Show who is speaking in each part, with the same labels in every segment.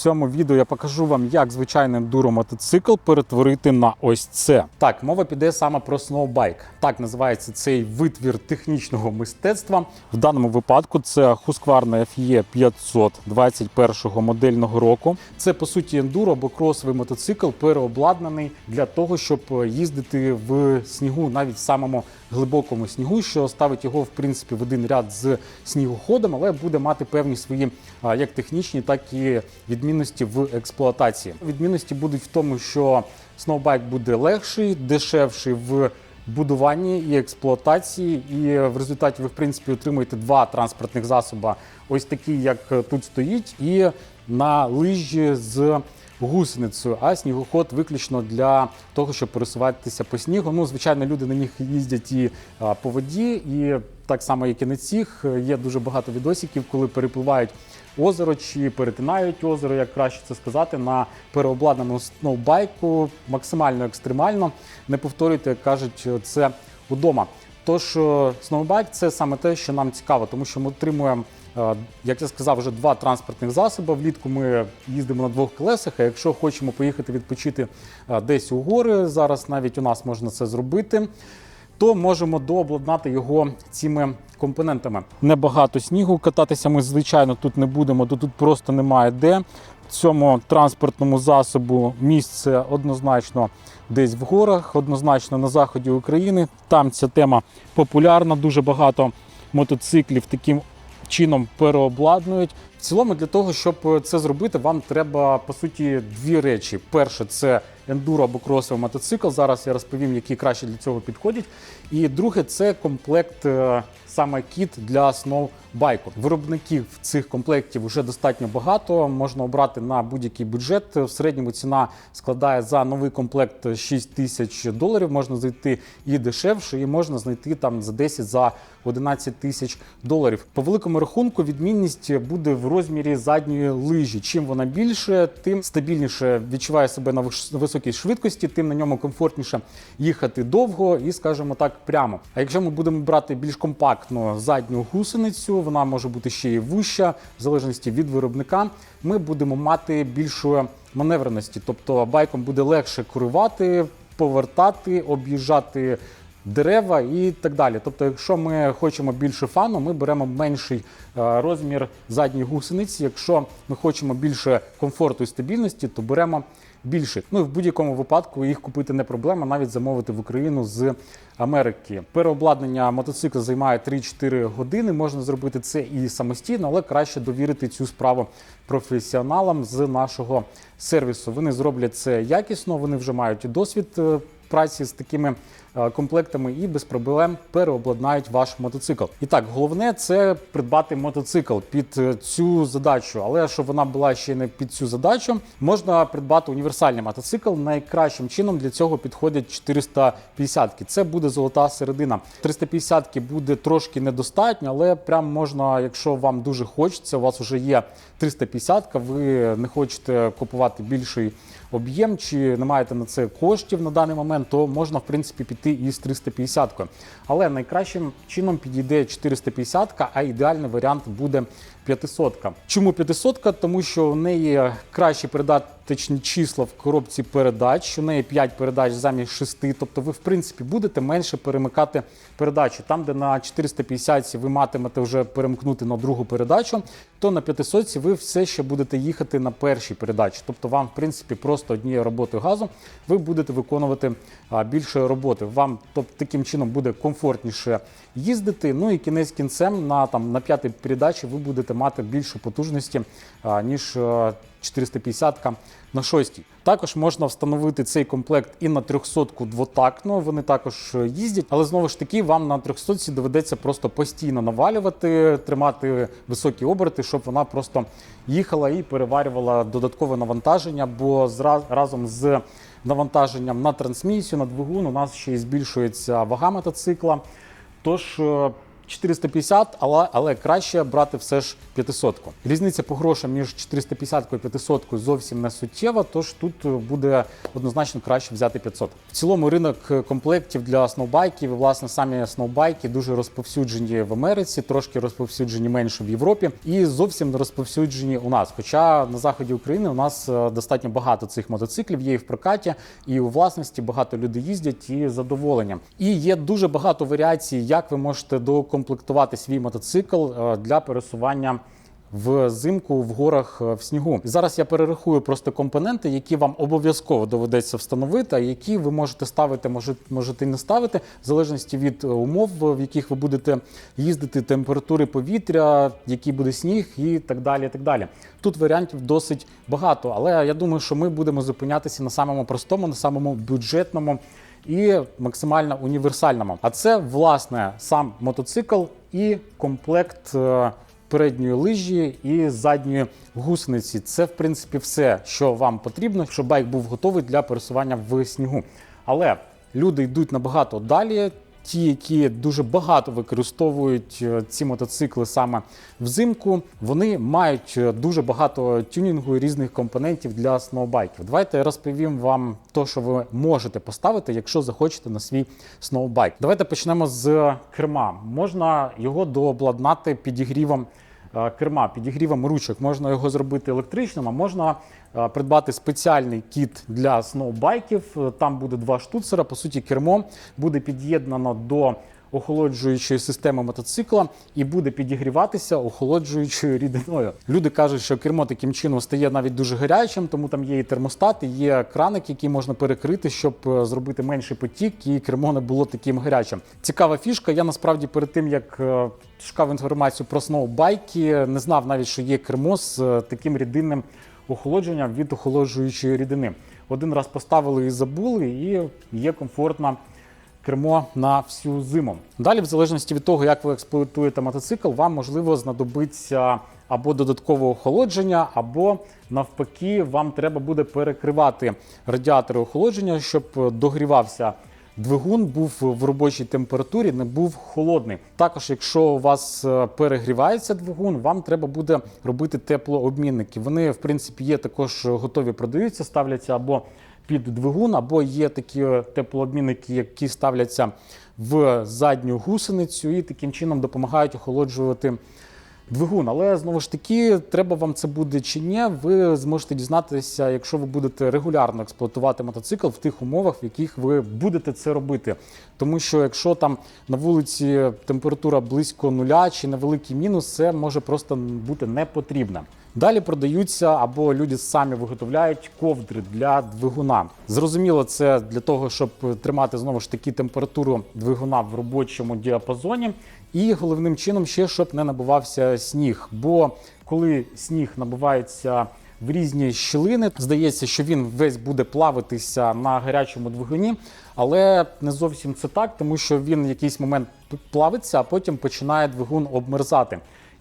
Speaker 1: цьому відео я покажу вам, як звичайний ендуро мотоцикл перетворити на ось це. Так, мова піде саме про сноубайк. Так називається цей витвір технічного мистецтва. В даному випадку це Husqvarna FE 500 21 модельного року. Це по суті ендуро або кросовий мотоцикл, переобладнаний для того, щоб їздити в снігу, навіть в самому глибокому снігу, що ставить його в принципі в один ряд з снігоходом, але буде мати певні свої як технічні, так і відмінності в експлуатації. Відмінності будуть в тому, що сноубайк буде легший, дешевший в будуванні і експлуатації, і в результаті ви в принципі отримуєте два транспортних засоби, ось такі, як тут стоїть, і на лижі з гусеницею, а снігоход виключно для того, щоб пересуватися по снігу. Ну, звичайно, люди на них їздять і по воді, і так само, як і на цих, є дуже багато відосиків, коли перепливають озеро чи перетинають озеро, як краще це сказати, на переобладнаному сноубайку, максимально екстремально. Не повторюйте, як кажуть, це удома. Тож е, сноубайк це саме те, що нам цікаво, тому що ми отримуємо, як я сказав, вже два транспортних засоби. Влітку ми їздимо на двох колесах. А якщо хочемо поїхати відпочити е, десь у гори, зараз навіть у нас можна це зробити. То можемо дообладнати його цими компонентами. Небагато снігу кататися ми, звичайно, тут не будемо, то тут просто немає де. Цьому транспортному засобу місце однозначно десь в горах, однозначно на заході України. Там ця тема популярна. Дуже багато мотоциклів таким чином переобладнують. В цілому, для того, щоб це зробити, вам треба по суті дві речі. Перше, це ендуро або кросовий мотоцикл. Зараз я розповім, які краще для цього підходять. І друге, це комплект е, саме кіт для сноубайку. Виробників цих комплектів вже достатньо багато. Можна обрати на будь-який бюджет. В середньому ціна складає за новий комплект 6 тисяч доларів. Можна знайти і дешевше, і можна знайти там за 10 за 11 тисяч доларів. По великому рахунку відмінність буде в розмірі задньої лижі. Чим вона більше, тим стабільніше відчуває себе на високій швидкості, тим на ньому комфортніше їхати довго і, скажімо так, прямо. А якщо ми будемо брати більш компактну задню гусеницю, вона може бути ще й вуща, в залежності від виробника, ми будемо мати більшої маневреності. Тобто байком буде легше керувати, повертати, об'їжджати дерева і так далі. Тобто, якщо ми хочемо більше фану, ми беремо менший е, розмір задньої гусениці. Якщо ми хочемо більше комфорту і стабільності, то беремо більше. Ну і в будь-якому випадку їх купити не проблема, навіть замовити в Україну з Америки. Переобладнання мотоцикла займає 3-4 години. Можна зробити це і самостійно, але краще довірити цю справу професіоналам з нашого сервісу. Вони зроблять це якісно, вони вже мають досвід е, праці з такими е, комплектами і без проблем переобладнають ваш мотоцикл. І так, головне це придбати мотоцикл під е, цю задачу. Але щоб вона була ще не під цю задачу, можна придбати універсальний мотоцикл. Найкращим чином для цього підходять 450 ки Це буде золота середина. 350 ки буде трошки недостатньо, але прям можна, якщо вам дуже хочеться, у вас вже є 350 ка ви не хочете купувати більший об'єм чи не маєте на це коштів на даний момент, то можна в принципі піти із 350 кою Але найкращим чином підійде 450 а ідеальний варіант буде 500 ка Чому 500 ка Тому що в неї кращі передаточні числа в коробці передач. У неї 5 передач замість 6, тобто ви в принципі будете менше перемикати передачі. Там, де на 450 ви матимете вже перемкнути на другу передачу, то на 500 ви все ще будете їхати на першій передачі. Тобто вам, в принципі, просто однією роботою газу ви будете виконувати більше роботи. Вам тобто, таким чином буде комфортніше їздити. Ну і кінець кінцем на там на п'ятій передачі ви будете мати більше потужності ніж а, 450 на шостій. Також можна встановити цей комплект і на 300-ку двотактну. Вони також їздять, але знову ж таки вам на 300 доведеться просто постійно навалювати, тримати високі оберти, щоб вона просто їхала і переварювала додаткове навантаження, бо зра- разом з навантаженням на трансмісію, на двигун у нас ще й збільшується вага мотоцикла. Тож е, 450, але, але краще брати все ж 500. Різниця по грошам між 450 і 500 зовсім не суттєва, тож тут буде однозначно краще взяти 500. В цілому ринок комплектів для сноубайків і власне самі сноубайки дуже розповсюджені в Америці, трошки розповсюджені менше в Європі і зовсім не розповсюджені у нас. Хоча на заході України у нас е, достатньо багато цих мотоциклів є і в прокаті, і у власності багато людей їздять і задоволенням. І є дуже багато варіацій, як ви можете докомплектувати свій мотоцикл е, для пересування. Взимку в горах е, в снігу. І зараз я перерахую просто компоненти, які вам обов'язково доведеться встановити, а які ви можете ставити, може- можете і не ставити, в залежності від е, умов, в яких ви будете їздити, температури повітря, який буде сніг і так далі. І так далі. Тут варіантів досить багато, але я думаю, що ми будемо зупинятися на самому простому, на самому бюджетному і максимально універсальному. А це власне сам мотоцикл і комплект. е, передньої лижі і задньої гусениці. Це, в принципі, все, що вам потрібно, щоб байк був готовий для пересування в снігу. Але люди йдуть набагато далі. Ті, які дуже багато використовують е, ці мотоцикли саме взимку, вони мають е, дуже багато тюнінгу і різних компонентів для сноубайків. Давайте я розповім вам то, що ви можете поставити, якщо захочете на свій сноубайк. Давайте почнемо з керма. Можна його дообладнати підігрівом керма, підігрівом ручок. Можна його зробити електричним, а можна е, придбати спеціальний кіт для сноубайків. Е, Там буде два штуцера. По суті, кермо буде під'єднано до охолоджуючої системи мотоцикла і буде підігріватися охолоджуючою рідиною. Люди кажуть, що кермо таким чином стає навіть дуже гарячим, тому там є і термостат, і є краник, який можна перекрити, щоб е, зробити менший потік, і кермо не було таким гарячим. Цікава фішка. Я насправді перед тим як е, шукав інформацію про сноубайки, не знав навіть, що є кермо з е, таким рідинним охолодженням від охолоджуючої рідини. Один раз поставили і забули, і є комфортна кермо на всю зиму. Далі, в залежності від того, як ви експлуатуєте мотоцикл, вам можливо знадобиться або додаткове охолодження, або навпаки, вам треба буде перекривати радіатори охолодження, щоб догрівався. Двигун був в робочій температурі, не був холодний. Також, якщо у вас е, перегрівається двигун, вам треба буде робити теплообмінники. Вони, в принципі, є також готові, продаються, ставляться або під двигун, або є такі теплообмінники, які ставляться в задню гусеницю і таким чином допомагають охолоджувати двигун. Але знову ж таки, треба вам це буде чи ні, ви зможете дізнатися, якщо ви будете регулярно експлуатувати мотоцикл в тих умовах, в яких ви будете це робити. Тому що якщо там на вулиці температура близько нуля чи невеликий мінус, це може просто бути не потрібно. Далі продаються або люди самі виготовляють ковдри для двигуна. Зрозуміло, це для того, щоб тримати знову ж таки температуру двигуна в робочому діапазоні. І головним чином ще щоб не набивався сніг. Бо коли сніг набивається в різні щілини, здається, що він весь буде плавитися на гарячому двигуні, але не зовсім це так, тому що він в якийсь момент плавиться, а потім починає двигун обмерзати.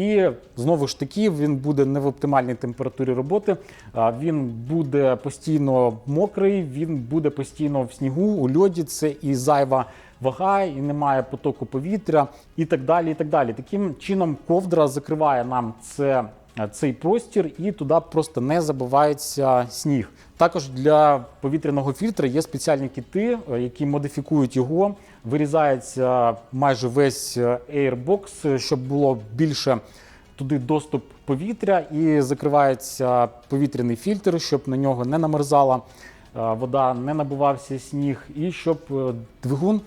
Speaker 1: І знову ж таки він буде не в оптимальній температурі роботи. Він буде постійно мокрий, він буде постійно в снігу, у льоді. Це і зайва вага, і немає потоку повітря, і так далі. І так далі. Таким чином ковдра закриває нам це. Цей простір і туди просто не забивається сніг. Також для повітряного фільтра є спеціальні кіти, е, які модифікують його. Вирізається майже весь е, Airbox, щоб було більше туди доступ повітря, і закривається повітряний фільтр, щоб на нього не намерзала е, вода, не набивався сніг, і щоб е, двигун е,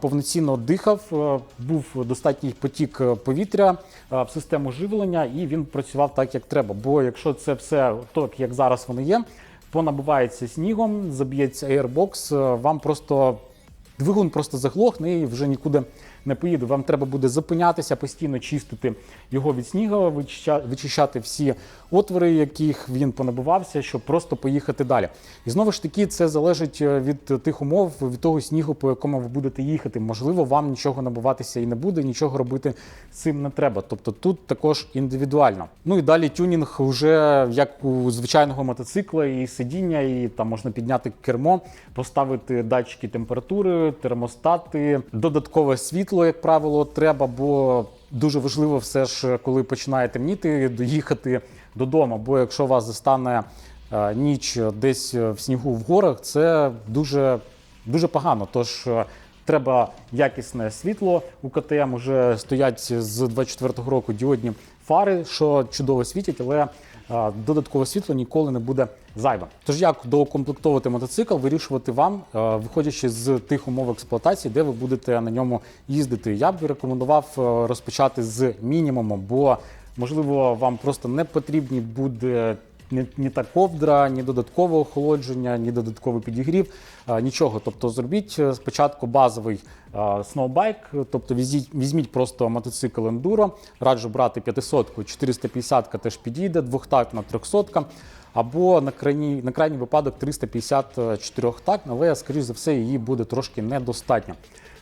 Speaker 1: повноцінно дихав, е, був достатній потік е, повітря е, в систему живлення, і він працював так, як треба. Бо якщо це все так, як зараз воно є, понабивається снігом, заб'ється Airbox, е, вам просто Двигун просто заглохне і вже нікуди не поїде. Вам треба буде зупинятися, постійно чистити його від снігу, вичищати всі отвори, яких він понабивався, щоб просто поїхати далі. І знову ж таки, це залежить е, від тих умов, від того снігу, по якому ви будете їхати. Можливо, вам нічого набиватися і не буде, нічого робити з цим не треба. Тобто тут також індивідуально. Ну і далі тюнінг вже як у звичайного мотоцикла, і сидіння, і там можна підняти кермо, поставити датчики температури, термостати, додаткове світло. Світло, як правило, треба, бо дуже важливо все ж, коли починає темніти, доїхати додому. Бо якщо вас застане е, ніч десь в снігу в горах, це дуже, дуже погано. Тож е, треба якісне світло. У КТМ вже стоять з 24-го року діодні фари, що чудово світять, але додаткове світло ніколи не буде зайве. Тож як доукомплектовувати мотоцикл, вирішувати вам, е, виходячи з тих умов експлуатації, де ви будете на ньому їздити. Я б рекомендував е, розпочати з мінімуму, бо можливо вам просто не потрібні буде. Ні, ні та ковдра, ні додаткове охолодження, ні додатковий підігрів, а, нічого. Тобто зробіть е, спочатку базовий а, сноубайк, тобто візіть, візьміть просто мотоцикл ендуро, раджу брати 500-ку, 450-ка теж підійде, двохтактна, 300-ка, або на крайній, на крайній випадок 354 так, але, скоріш за все, її буде трошки недостатньо.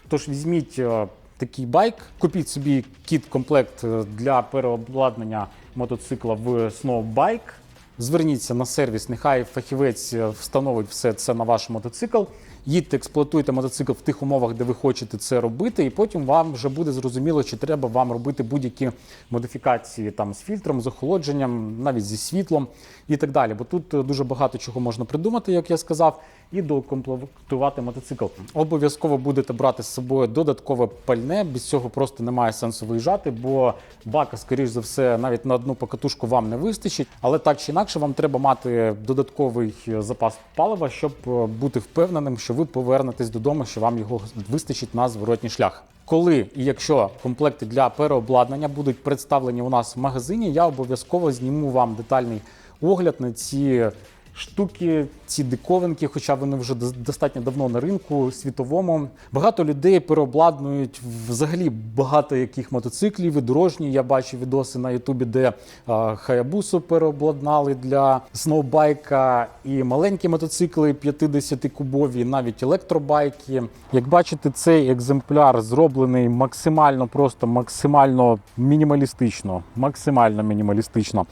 Speaker 1: Тож візьміть е, такий байк, купіть собі кіт-комплект е, для переобладнання мотоцикла в Snowbike. Зверніться на сервіс, нехай фахівець е, встановить все це на ваш мотоцикл. Їдьте, експлуатуйте мотоцикл в тих умовах, де ви хочете це робити, і потім вам вже буде зрозуміло, чи треба вам робити будь-які модифікації там з фільтром, з охолодженням, навіть зі світлом і так далі. Бо тут е, дуже багато чого можна придумати, як я сказав, і доукомплектувати мотоцикл. Обов'язково будете брати з собою додаткове пальне. Без цього просто немає сенсу виїжджати, бо бака, скоріш за все, навіть на одну покатушку вам не вистачить. Але так чи інакше, вам треба мати додатковий е, запас палива, щоб е, бути впевненим, що ви повернетесь додому, що вам його вистачить на зворотній шлях. Коли і якщо комплекти для переобладнання будуть представлені у нас в магазині, я обов'язково зніму вам детальний огляд на ці штуки, ці диковинки, хоча вони вже достатньо давно на ринку світовому. Багато людей переобладнують взагалі багато яких мотоциклів і дорожні. Я бачу відоси на Ютубі, де Хаябусу переобладнали для сноубайка і маленькі мотоцикли 50-кубові, навіть електробайки. Як бачите, цей екземпляр зроблений максимально просто, максимально мінімалістично. Максимально мінімалістично.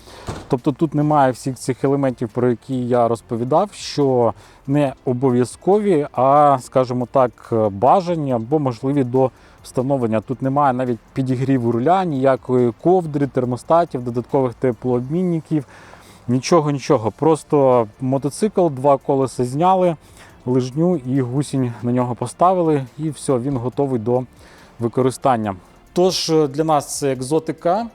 Speaker 1: Тобто тут немає всіх цих елементів, про які я розповідав, що не обов'язкові, а, скажімо так, бажані або можливі до встановлення. Тут немає навіть підігріву руля, ніякої ковдри, термостатів, додаткових теплообмінників. Нічого, нічого. Просто мотоцикл, два колеса зняли, лижню і гусінь на нього поставили, і все, він готовий до використання. Тож е, для нас це екзотика,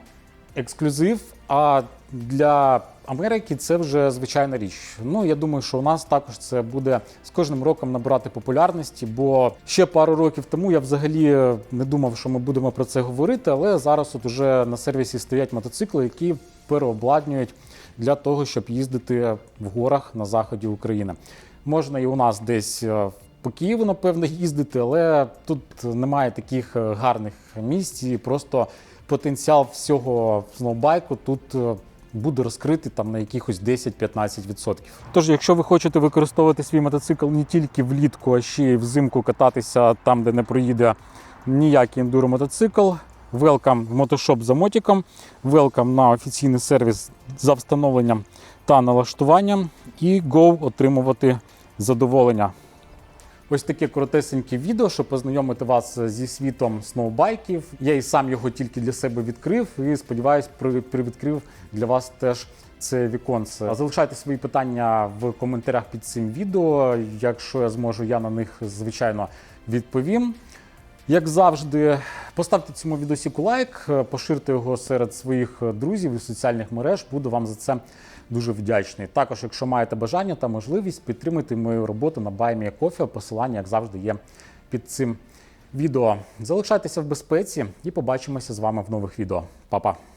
Speaker 1: ексклюзив. А для Америки це вже звичайна річ. Ну я думаю, що у нас також це буде з кожним роком набирати популярності, бо ще пару років тому я взагалі не думав, що ми будемо про це говорити, але зараз от уже на сервісі стоять мотоцикли, які переобладнюють для того, щоб їздити в горах на заході України. Можна і у нас десь е, по Києву, напевно, їздити, але тут немає таких е, гарних місць, і просто потенціал всього сноубайку тут е, буде розкритий там на якихось 10-15%. Тож, якщо ви хочете використовувати свій мотоцикл не тільки влітку, а ще й взимку кататися там, де не проїде ніякий ендуро-мотоцикл, велкам в мотошоп за мотиком, велкам на офіційний сервіс за встановленням та налаштуванням, і go отримувати задоволення. Ось таке коротесеньке відео, щоб познайомити вас зі світом сноубайків. Я і сам його тільки для себе відкрив і сподіваюсь, при- привідкрив для вас теж це віконце. Залишайте свої питання в коментарях під цим відео. Якщо я зможу, я на них звичайно відповім. Як завжди, поставте цьому відосіку лайк, поширте його серед своїх друзів і соціальних мереж. Буду вам за це дуже вдячний. Також, якщо маєте бажання та можливість, підтримуйте мою роботу на BuyMeACoffee. Посилання, як завжди, є під цим відео. Залишайтеся в безпеці і побачимося з вами в нових відео. Па-па!